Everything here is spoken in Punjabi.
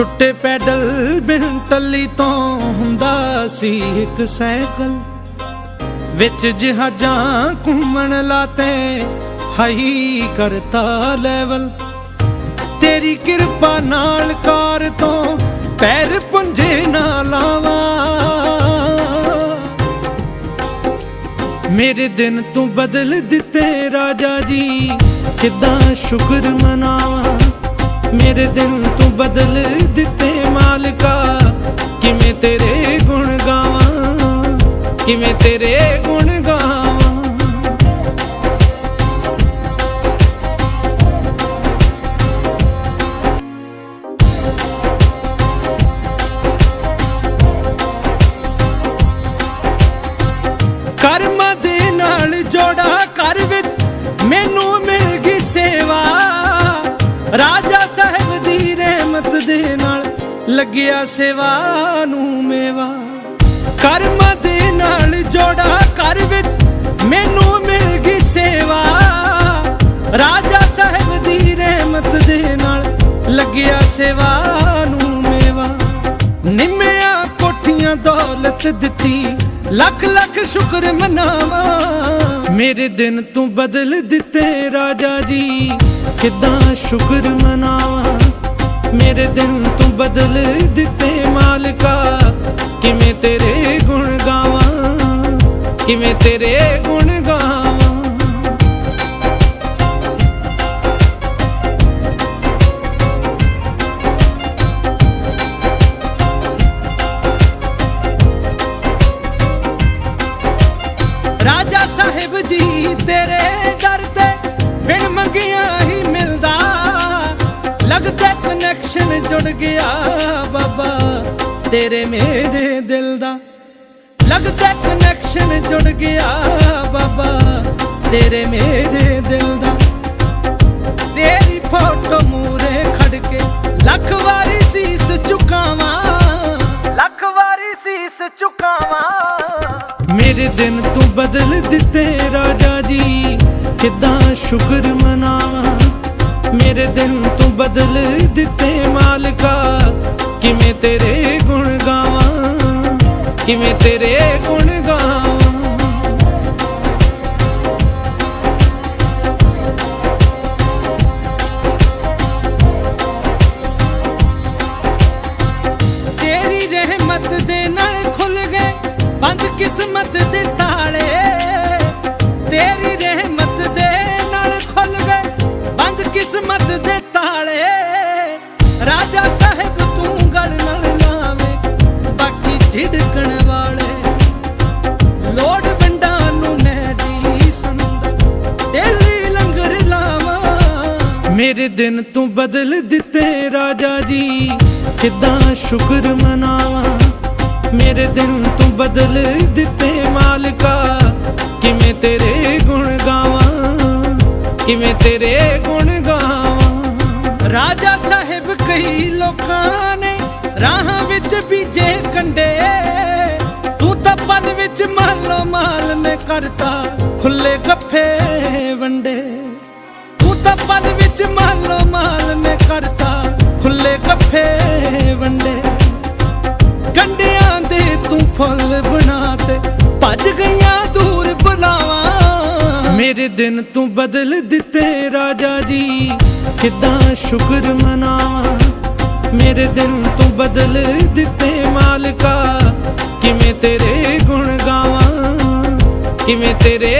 ਟੁੱਟੇ ਪੈਡਲ ਬਿਨ ਟੱਲੀ ਤੋਂ ਹੁੰਦਾ ਸੀ ਇੱਕ ਸਾਈਕਲ। ਵਿੱਚ ਜਹਾਜ਼ਾਂ ਘੁੰਮਣ ਲਾਤੇ, ਹਾਈ ਕਰਤਾ ਲੈਵਲ। ਤੇਰੀ ਕਿਰਪਾ ਨਾਲ ਕਾਰ ਤੋਂ ਪੈਰ ਪੁੰਝੇ ਨਾ ਲਾਵਾਂ। ਮੇਰੇ ਦਿਨ ਤੂੰ ਬਦਲ ਦਿੱਤੇ ਰਾਜਾ ਜੀ, ਕਿਦਾਂ ਸ਼ੁਕਰ ਮਨਾਵਾ। ਮੇਰੇ ਦਿਨ ਤੂੰ ਬਦਲ ਦਿੱਤੇ ਮਾਲਕਾ। ਕਿਵੇਂ ਤੇਰੇ ਗੁਣ ਗਾਵਾਂ? ਕਿਵੇਂ ਤੇਰੇ ਗੁਣ ਗਾਵਾਂ? ਕਰਮਾਂ ਦੇ ਨਾਲ ਜੋੜਾ ਕਰ ਵਿੱਚ ਮੈਨੂੰ ਮਿਲ ਗਈ ਸੇਵਾ। ਰਾਜਾ ਲੱਗਿਆ ਸੇਵਾ ਨੂੰ ਮੇਵਾ। ਕਰਮਾਂ ਦੇ ਨਾਲ ਜੋੜਾ ਕਰ ਵਿੱਚ ਮੈਨੂੰ ਮਿਲ ਗਈ ਸੇਵਾ। ਰਾਜਾ ਸਾਹਿਬ ਦੀ ਰਹਿਮਤ ਦੇ ਨਾਲ ਲੱਗਿਆ ਸੇਵਾ ਨੂੰ ਮੇਵਾ। ਨਿੰਮਿਆ ਕੋਠੀਆਂ ਦੌਲਤ ਦਿੱਤੀ, ਲੱਖ ਲੱਖ ਸ਼ੁਕਰ ਮਨਾਵਾ। ਮੇਰੇ ਦਿਨ ਤੂੰ ਬਦਲ ਦਿੱਤੇ ਰਾਜਾ ਜੀ, ਕਿਦਾਂ ਸ਼ੁਕਰ ਮਨਾਵਾ? ਮੇਰੇ ਦਿਨ ਤੂੰ ਬਦਲ ਦਿੱਤੇ ਮਾਲਕਾ। ਕਿਵੇਂ ਤੇਰੇ ਗੁਣ ਗਾਵਾਂ? ਕਿਵੇਂ ਤੇਰੇ ਗੁਣ ਗਾਵਾਂ? ਰਾਜਾ ਸਾਹਿਬ ਜੀ ਤੇਰੇ ਦਰ ਤੇ ਬਿਨ ਮੰਗਿਆ ਹੀ ਮਿਲਦਾ। ਲੱਗਦਾ ਕਨੈਕਸ਼ਨ ਜੁੜ ਗਿਆ ਬਾਬਾ। ਤੇਰੇ ਮੇਰੇ ਦਿਲ ਦਾ ਲੱਗਦਾ ਕਨੈਕਸ਼ਨ ਜੁੜ ਗਿਆ ਬਾਬਾ। ਤੇਰੇ ਮੇਰੇ ਦਿਲ ਦਾ ਤੇਰੀ ਫੋਟੋ ਮੂਰੇ ਖੜ ਕੇ ਲੱਖ ਵਾਰੀ ਸੀਸ ਝੁਕਾਵਾਂ। ਲੱਖ ਵਾਰੀ ਸੀਸ ਝੁਕਾਵਾਂ। ਮੇਰੇ ਦਿਨ ਤੂੰ ਬਦਲ ਦਿੱਤੇ ਰਾਜਾ ਜੀ, ਕਿੱਦਾਂ ਸ਼ੁਕਰ ਮਨਾਵਾਂ। ਮੇਰੇ ਦਿਨ ਤੂੰ ਬਦਲ ਦਿੱਤੇ ਮਾਲਕਾ। ਕਿਵੇਂ ਤੇਰੇ ਗੁਣ ਗਾਵਾਂ? ਕਿਵੇਂ ਤੇਰੇ ਗੁਣ ਗਾਵਾਂ? ਤੇਰੀ ਰਹਿਮਤ ਦੇ ਨਾਲ ਖੁੱਲ ਗਏ, ਬੰਦ ਕਿਸਮਤ ਦੇ ਤਾਲੇ। ਮੇਰੇ ਦਿਨ ਤੂੰ ਬਦਲ ਦਿੱਤੇ ਰਾਜਾ ਜੀ। ਕਿੱਦਾਂ ਸ਼ੁਕਰ ਮਨਾਵਾਂ? ਮੇਰੇ ਦਿਨ ਤੂੰ ਬਦਲ ਦਿੱਤੇ ਮਾਲਕਾ। ਕਿਵੇਂ ਤੇਰੇ ਗੁਣ ਗਾਵਾਂ? ਕਿਵੇਂ ਤੇਰੇ ਗੁਣ ਗਾਵਾਂ? ਰਾਜਾ ਸਾਹਿਬ ਕਈ ਲੋਕਾਂ ਨੇ ਰਾਹਾਂ ਵਿੱਚ ਬੀਜੇ ਕੰਡੇ। ਤੂੰ ਤਾਂ ਪਨ ਵਿੱਚ ਮਾਲੋ ਮਾਲ ਮੈਂ ਕਰਤਾ ਖੁੱਲੇ ਗੱਫੇ। ਵੰਡੇ ਵਿੱਚ ਮਾਲੋ ਮਾਲ ਮੈਂ ਕਰਤਾ ਖੁੱਲੇ ਗੱਫੇ ਵੰਡੇ। ਕੰਡਿਆਂ ਦੇ ਤੂੰ ਫੁੱਲ ਬਣਾਤੇ ਭੱਜ ਗਈਆਂ ਦੂਰ ਬੁਲਾਵਾਂ ਮੇਰੇ ਦਿਨ ਤੂੰ ਬਦਲ ਦਿੱਤੇ ਰਾਜਾ ਜੀ, ਕਿੱਦਾਂ ਸ਼ੁਕਰ ਮਨਾਵਾਂ? ਮੇਰੇ ਦਿਨ ਤੂੰ ਬਦਲ ਦਿੱਤੇ ਮਾਲਕਾ, ਕਿਵੇਂ ਤੇਰੇ ਗੁਣ ਗਾਵਾਂ? ਕਿਵੇਂ ਤੇਰੇ